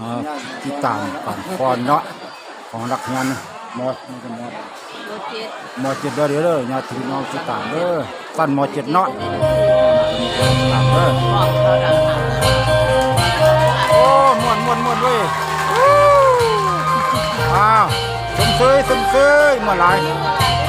อ่ติดตามการฟอนเนาะของรักงานมอนี่ก็หมอโรเจ็ดหมอเจ็ดเด้อเด้อเด้อญาติพี่น้องติดตามเด้อสั้นมอเจ็ดเนาะตามเด้อโอ้มวนมวนมวนเว้ยอ้าวสมเสยสมเสยเมื่อไหรโ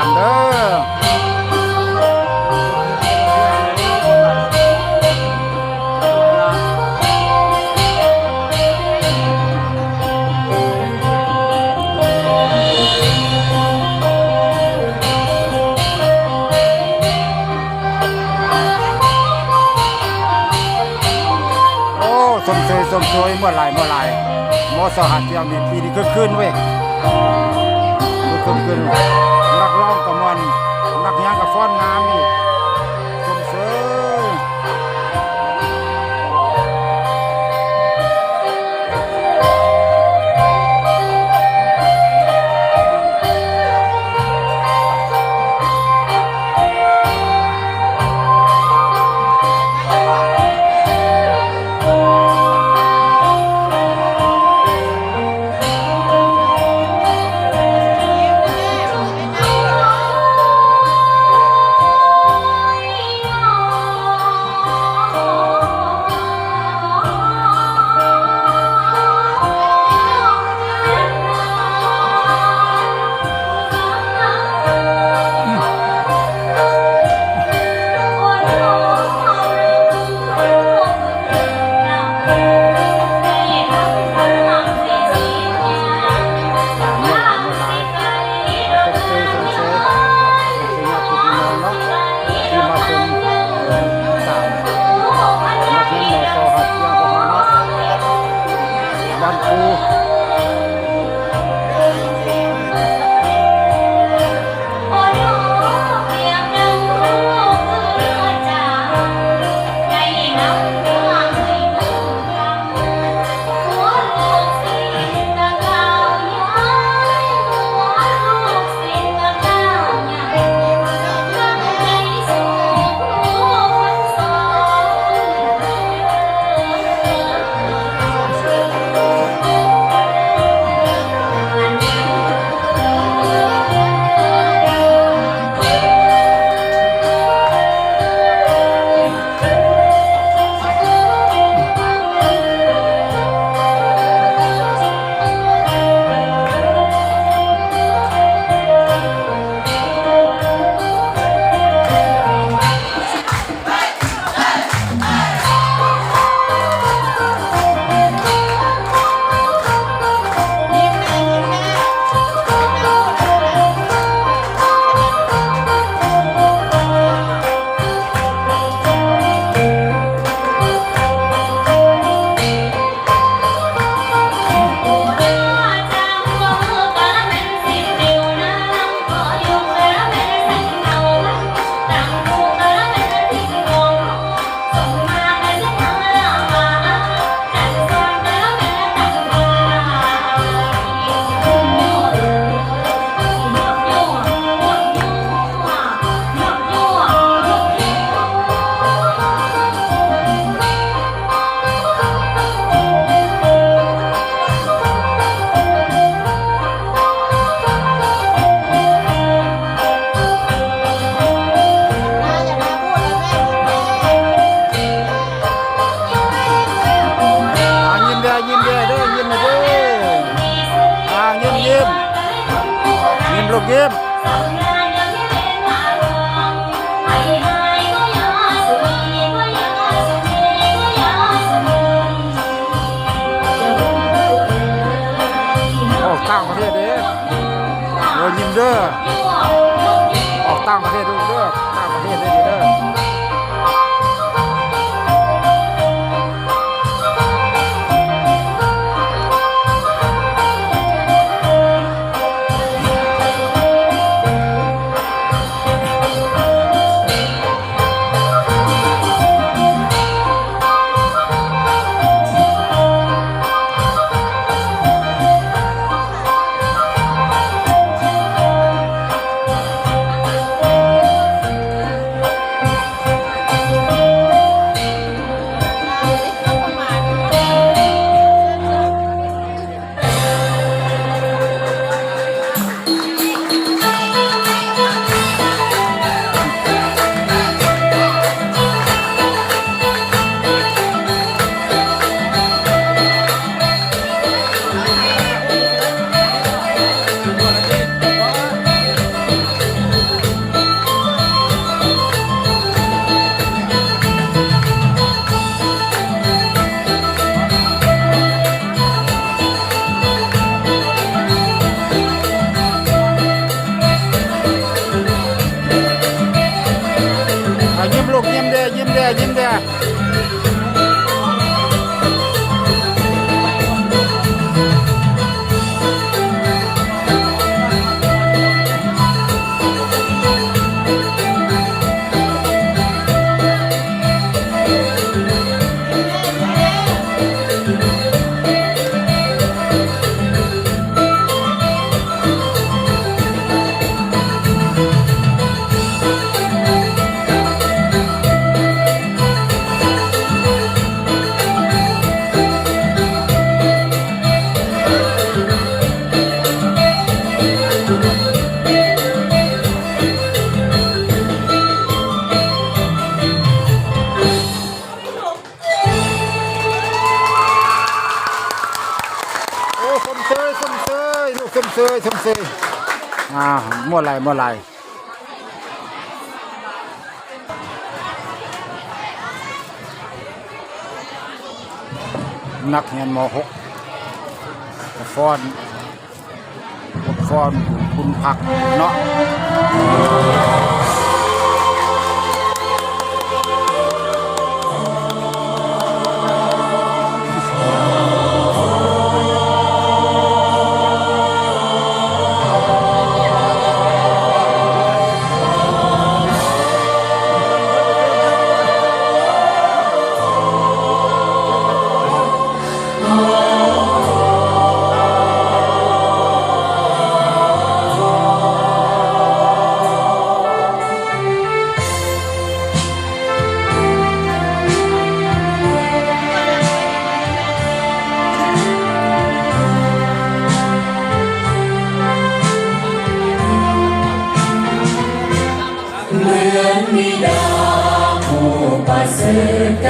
ามเด้อโอ้สมเสยสมสวยเมื่อไรเมื่อไรมอสหัสเที่ยงนี่ปีนี้ก็ขึ้นเว้ย ก็ขึ้นนักร้องกับมันนักยังกับฟ้อนงามอีก 你们也 ไเลบ่ไหลนักเรียนม .6 ฟอนฟอนคุณพักเนาะ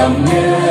相约。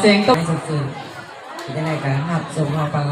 เสียงตบสุดๆที่ได้การหับสมความปัง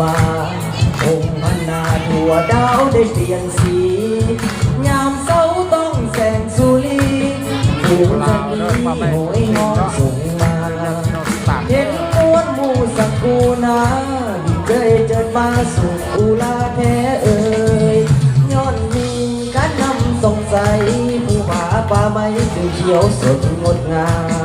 มาองค์พันนาทัวดาวได้เปลี่ยนสี ยามเศร้าต้องแสงสุรีถูกจะมีโหยงอนส่งมา เห็นมวนมูสักกูนาดีใจเจอมาสุขอุลาแท้เอ่ยย้อนมีการนำสงสัยผู้หาป่าไม้สีเขียวสดงดงาม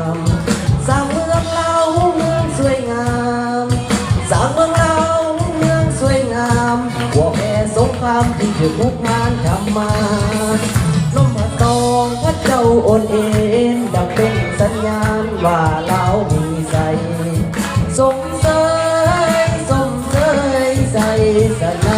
านว่าเรามีใส่สมเสยสมเสยใส่ส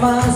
mas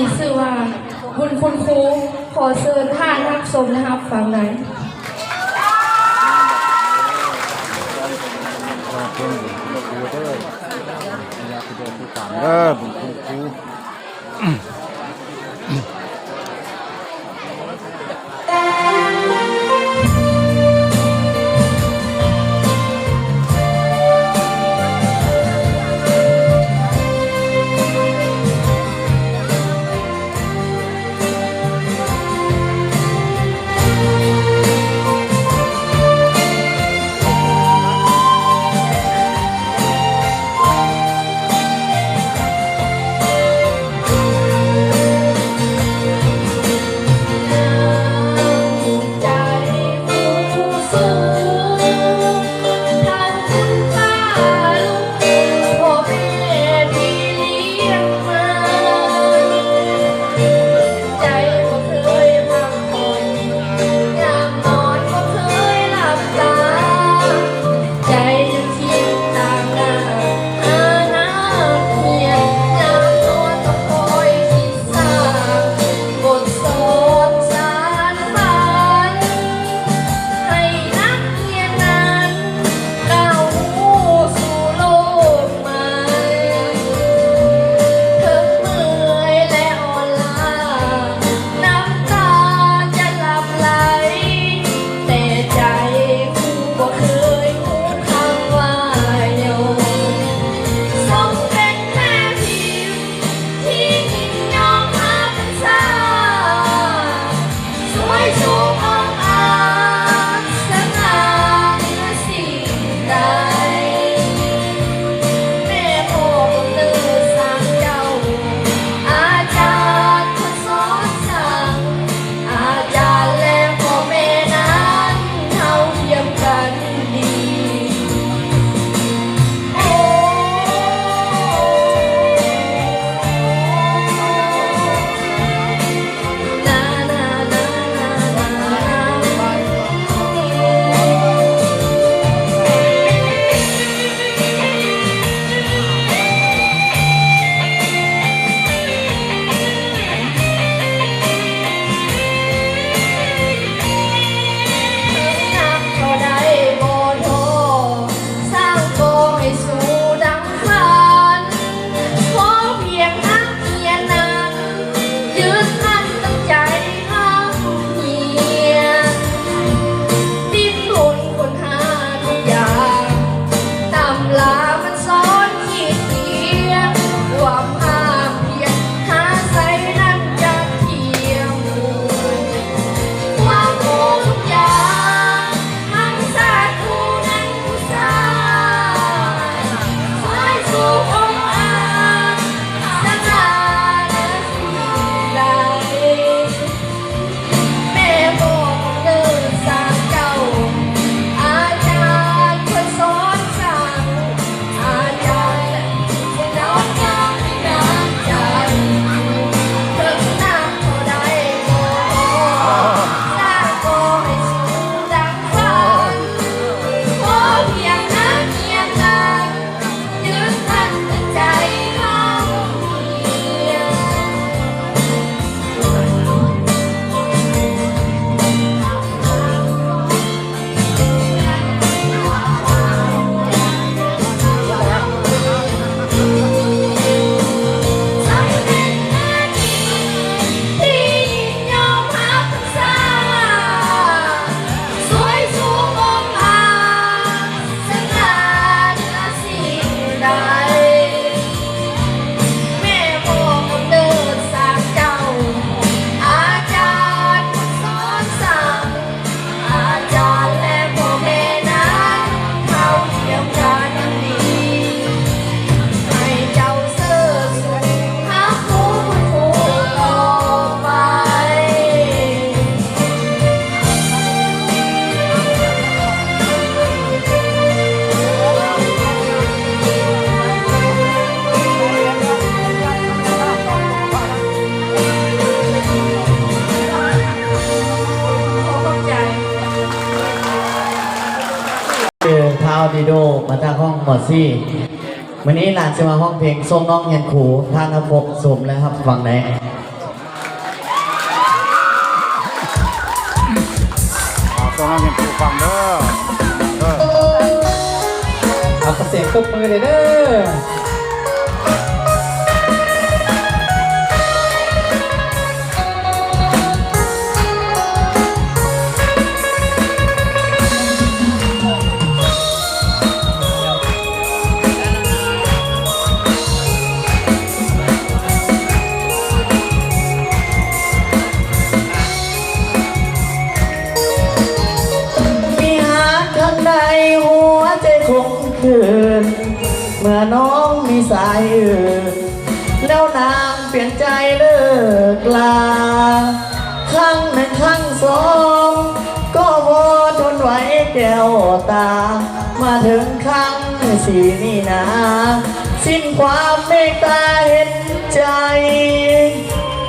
ีชื่อว่าบุญคุณครูขอเชิญท่านรับชมนะครับฝั่งไหนเออบุญคุณครู องหมอซี่วันนี้หลานจะมาห้องเพลงส้มน้องเงียนขูท่านครับผมสมแล้วครับฟังไหนเอาตรงนั้นยังผู้ฟังเด้อเด้อเอาเสียงตบมือเลยเด้อ เมื่อน้องมีสายอื่นแล้วนางเปลี่ยนใจเลิกลาครั้งหนึ่งครั้งสอง ก็พอทนไหวแก้วตา มาถึงครั้งสี่นี่นะสิ้นความเมตตาเห็นใจ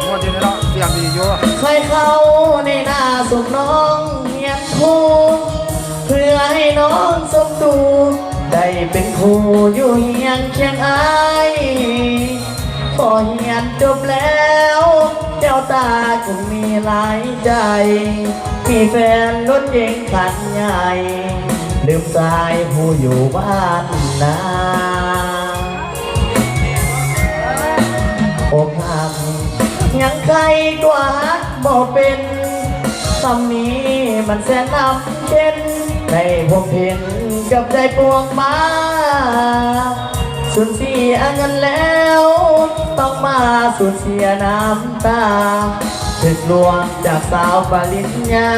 วดที่นี้เนาะเสียงดีอยู่ใครเข้าในหน้าสมน้องเฮียนครูเพื่อให้น้องสมดูได้ เป็นครูอยู่เฮียนเคียงไอายพอเฮียนจบแล้วเจ้าตาก็มีหลายใจ มีแฟนรถเก๋งคันใหญ่ ลืมสายผู้อยู่บ้านนาอกหักยังใครกว่าฮักบอกเป็นคำนี้มันแสนนำเช่นในผมเห็น กับใจปวงมาสูญเสียเงินแล้ว ต้องมาสูญเสียน้ำตาถึกลวงจากสาวปริญญา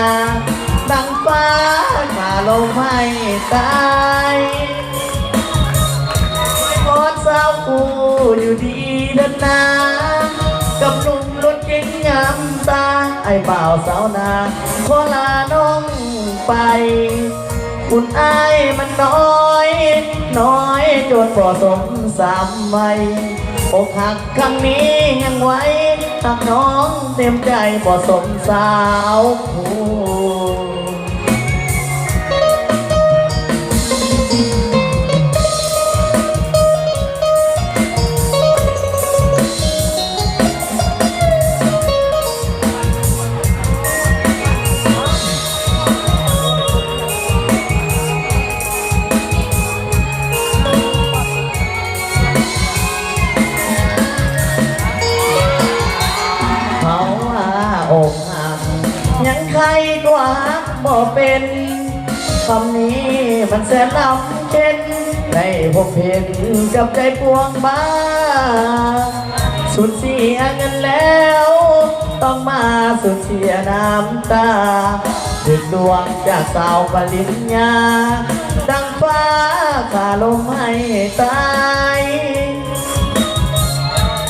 ดังฟ้าขาลมให้ตายกอดสาวกูอยู่ดีเดินนากับหนุ่มรถเก๋งงามตา ไอ้บ่าวสาวนาขอลาน้องไป คุณอายมันน้อย น้อยจนบ่สมสามใบอกหักครั้งนี้ยังไว้หากน้องเต็มใจบ่สมสาวผู้ อกหักยังใครกว่าบ่เป็นคำนี้มันแสนลำเช่นในพบเห็นกับใจปวงบ้าสูญเสียเงินแล้ว ต้องมาสูญเสียน้ำตาดึกดวงจากสาวปริญญา ดังฟ้าขาลมให้ตาย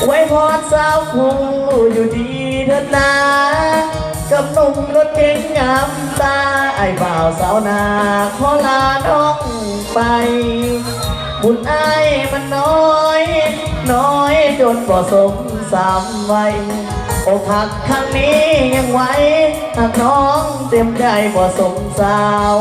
ไว้พรสาวคงอยู่ดี เถิดนากับหนุ่มรถเก๋งงามตา ไอ้บ่าวสาวนาขอลาน้องไป บุญไอ้มันน้อย น้อยจนบ่สมสามวัยอกหักครั้งนี้ยังไหวหากน้องเต็มใจบ่สมสาว